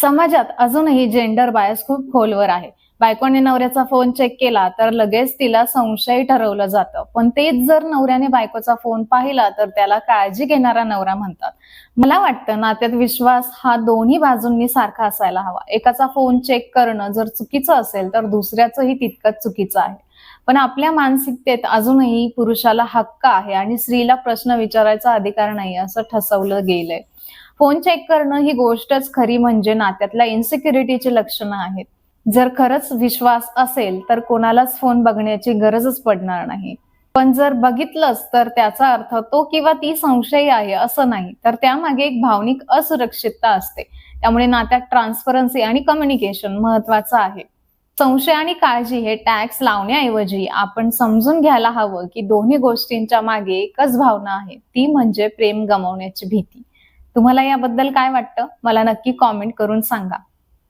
समाजात अजूनही gender bias खूप खोलवर आहे. बायकोने नवऱ्याचा फोन चेक केला तर लगेच तिला संशय ठरवलं जातं. पण तेच जर नवऱ्याने बायकोचा फोन पाहिला तर त्याला काळजी घेणारा नवरा म्हणतात. मला वाटतं नात्यात विश्वास हा दोन्ही बाजूंनी सारखा असायला हवा. एकाचा फोन चेक करणं जर चुकीचं असेल तर दुसऱ्याचंही तितकंच चुकीचं आहे. पण आपल्या मानसिकतेत अजूनही पुरुषाला हक्क आहे आणि स्त्रीला प्रश्न विचारायचा अधिकार नाही असं ठसवलं गेलंय. फोन चेक करणं ही गोष्टच खरी म्हणजे नात्यातल्या इन्सिक्युरिटीची लक्षणं आहेत. जर खरंच विश्वास असेल तर कोणालाच फोन बघण्याची गरजच पडणार नाही. पण जर बघितलंच तर त्याचा अर्थ तो किंवा ती संशयी आहे असं नाही. तर त्यामागे एक भावनिक असुरक्षितता असते. त्यामुळे नात्यात ट्रान्सपरन्सी आणि कम्युनिकेशन महत्वाचं आहे. संशय आणि काळजी हे टॅक्स लावण्याऐवजी आपण समजून घ्यायला हवं की दोन्ही गोष्टींच्या मागे एकच भावना आहे. ती म्हणजे प्रेम गमावण्याची भीती. तुम्हाला याबद्दल काय वाटतं? मला नक्की कॉमेंट करून सांगा.